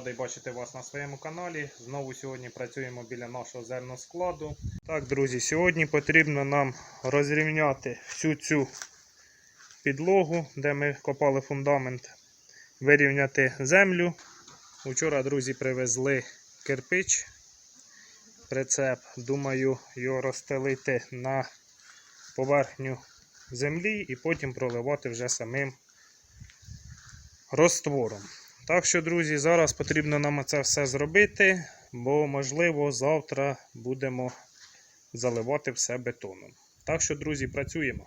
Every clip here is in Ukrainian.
Радий бачити вас на своєму каналі. Знову сьогодні працюємо біля нашого зерноскладу. Так, друзі, сьогодні потрібно нам розрівняти всю цю підлогу, де ми копали фундамент, вирівняти землю. Учора, друзі, привезли кирпич, прицеп. Думаю, його розстелити на поверхню землі і потім проливати вже самим розтвором. Так що, друзі, зараз потрібно нам це все зробити, бо, можливо, завтра будемо заливати все бетоном. Так що, друзі, працюємо.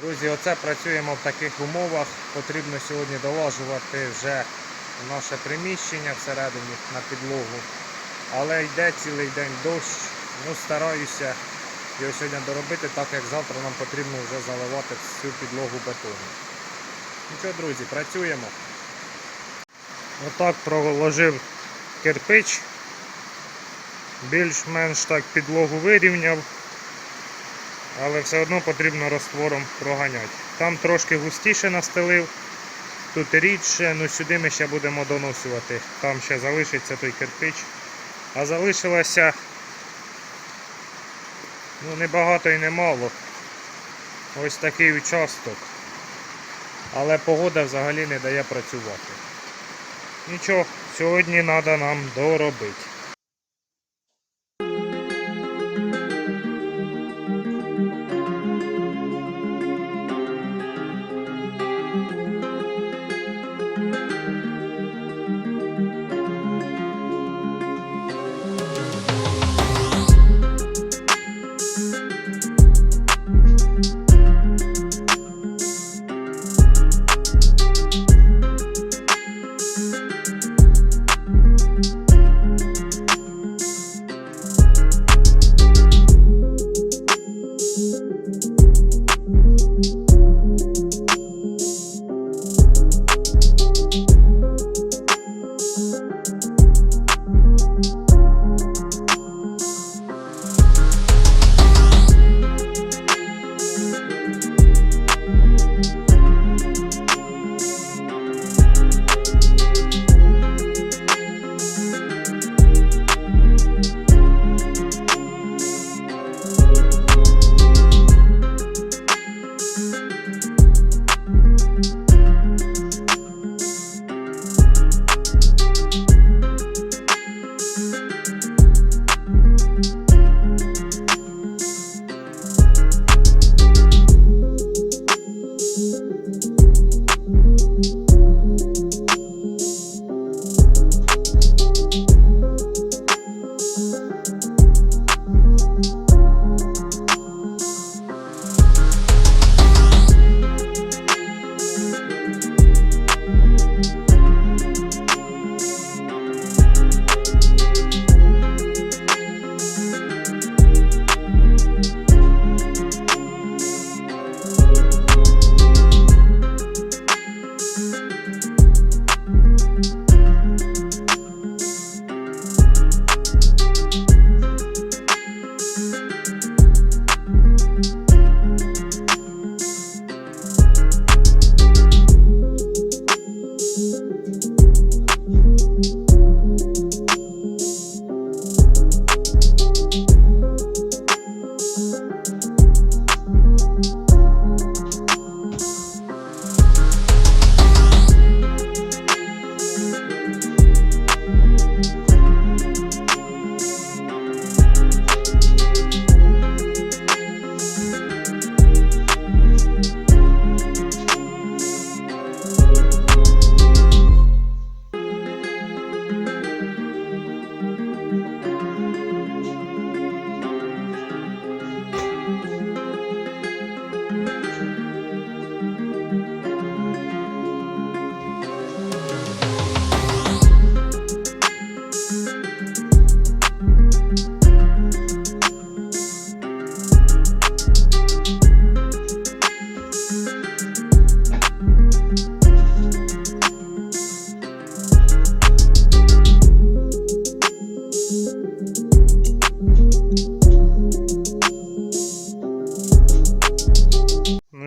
Друзі, оце працюємо в таких умовах. Потрібно сьогодні долажувати вже наше приміщення всередині на підлогу. Але йде цілий день дощ. Ну, стараюся його сьогодні доробити, так як завтра нам потрібно вже заливати всю підлогу бетоном. Ну що, друзі, працюємо. Отак проложив кирпич. Більш-менш так підлогу вирівняв але все одно потрібно розтвором проганяти. Там трошки густіше настелив, тут рідше, ну сюди ми ще будемо доносувати. Там ще залишиться той кирпич. А залишилося ну, не багато і не мало. Ось такий участок. Але погода взагалі не дає працювати. Нічого, сьогодні треба нам доробити.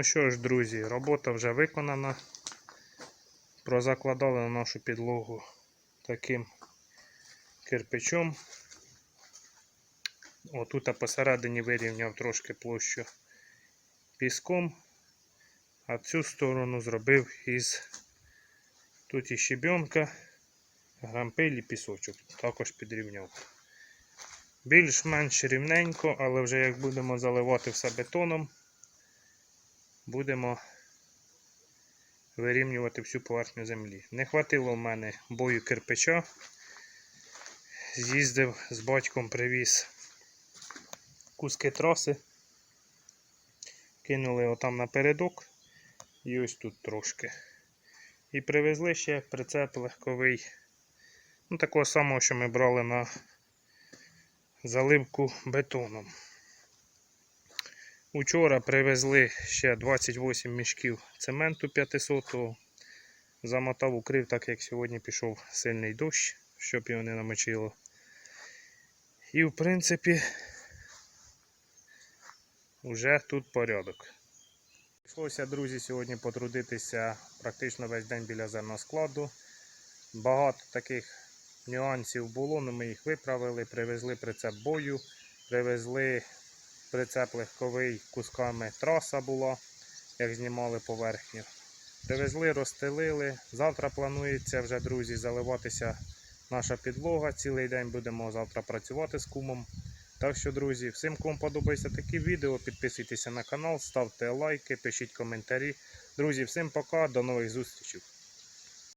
Що ж, друзі, робота вже виконана. Прозакладали на нашу підлогу таким кирпичом. Отут посередині вирівняв трошки площу піском, а цю сторону зробив із тут і щебенка, грампиль і пісочок. Також підрівняв. Більш-менш рівненько, але вже як будемо заливати все бетоном, будемо вирівнювати всю поверхню землі. Не хватило в мене бою кирпича. З'їздив з батьком, привіз куски траси. Кинули отам напередок і ось тут трошки. І привезли ще прицеп легковий. Ну, такого самого, що ми брали на заливку бетоном. Учора привезли ще 28 мішків цементу 500-го. Замотав, укрив, так як сьогодні пішов сильний дощ, щоб його не намочило. І в принципі вже тут порядок. Прийшлося, друзі, сьогодні потрудитися практично весь день біля зерноскладу. Багато таких нюансів було, але ми їх виправили, привезли прицеп бою, привезли прицеп легковий кусками траса була, як знімали поверхню. Привезли, розстелили. Завтра планується вже, друзі, заливатися наша підлога. Цілий день будемо завтра працювати з кумом. Так що, друзі, всім, кому подобається такі відео, підписуйтеся на канал, ставте лайки, пишіть коментарі. Друзі, всім пока, до нових зустрічей.